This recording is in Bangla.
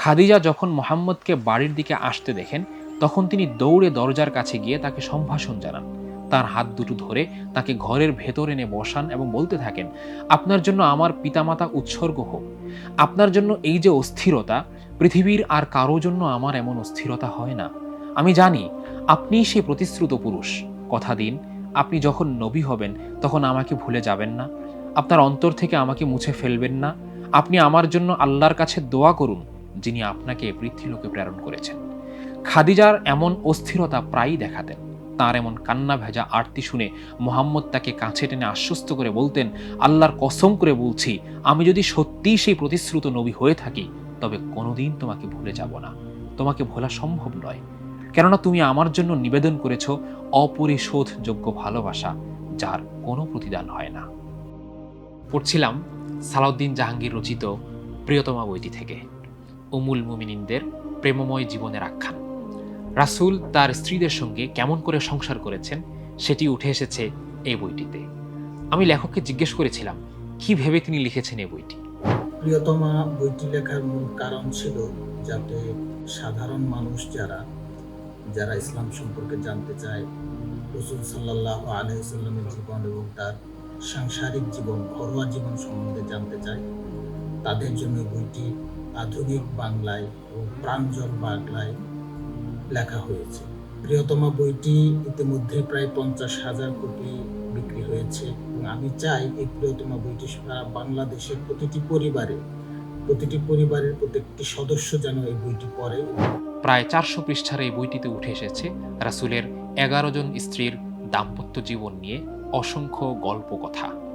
খাদিজা যখন মোহাম্মদকে বাড়ির দিকে আসতে দেখেন, তখন তিনি দৌড়ে দরজার কাছে গিয়ে তাকে সম্ভাষণ জানান। তার হাত দুটো ধরে তাকে ঘরের ভেতর এনে বসান এবং বলতে থাকেন, আপনার জন্য আমার পিতামাতা উৎসর্গ হোক। আপনার জন্য এই যে অস্থিরতা, পৃথিবীর আর কারও জন্য আমার এমন অস্থিরতা হয় না। আমি জানি, আপনিই সেই প্রতিশ্রুত পুরুষ। কথা দিন, আপনি যখন নবী হবেন, তখন আমাকে ভুলে যাবেন না। আপনার অন্তর থেকে আমাকে মুছে ফেলবেন না। আপনি আমার জন্য আল্লাহর কাছে দোয়া করুন। যিনি আপনাকে পৃথ্বীলোকে প্রেরণ করেছেন। খাদিজার এমন অস্থিরতা প্রায়ই দেখাতেন। তার এমন কান্না ভেজা আরতি শুনে মোহাম্মদ তাকে কাছে টেনে আশ্বস্ত করে বলতেন, আল্লাহর কসম করে বলছি, আমি যদি সত্যিই সেই প্রতিশ্রুত নবী হয়ে থাকি, তবে কোনোদিন তোমাকে ভুলে যাব না। তোমাকে ভোলা সম্ভব নয়। কেননা তুমি আমার জন্য নিবেদন করেছ অপরিশোধযোগ্য ভালোবাসা, যার কোনো প্রতিদান হয় না। পড়ছিলাম সালাউদ্দিন জাহাঙ্গীর রচিত প্রিয়তমা বইটি থেকে। উমুল মুমিনিনদের প্রেমময় জীবনের আখ্যান। রাসূল তার স্ত্রীদের সঙ্গে কেমন করে সংসার করেছেন, সেটি উঠে এসেছে এই বইটিতে। আমি লেখককে জিজ্ঞেস করেছিলাম, কি ভেবে তিনি লিখেছেন এই বইটি? প্রিয়তমা, বইটি লেখার মূল কারণ ছিল যাতে সাধারণ মানুষ যারা যারা ইসলাম সম্পর্কে জানতে চায়, রসুল সাল্লাহ আলহিসাল্লামের জীবন এবং তার সাংসারিক জীবন, ঘরোয়া জীবন সম্বন্ধে জানতে চায়, তাদের জন্য বইটি আধুনিক বাংলায় ও প্রাঞ্জল বাংলায় লেখা হয়েছে। প্রিয়তমা বইটি ইতিমধ্যে প্রায় পঞ্চাশ হাজার কোটি বিক্রি হয়েছে এবং আমি চাই এই প্রিয়তমা বইটি সারা বাংলাদেশের প্রতিটি পরিবারে, প্রতিটি পরিবারের প্রত্যেকটি সদস্য যেন এই বইটি পড়ে। প্রায় চারশো পৃষ্ঠার এই বইটিতে উঠে এসেছে রাসুলের এগারো জন স্ত্রীর দাম্পত্য জীবন নিয়ে অসংখ্য গল্প কথা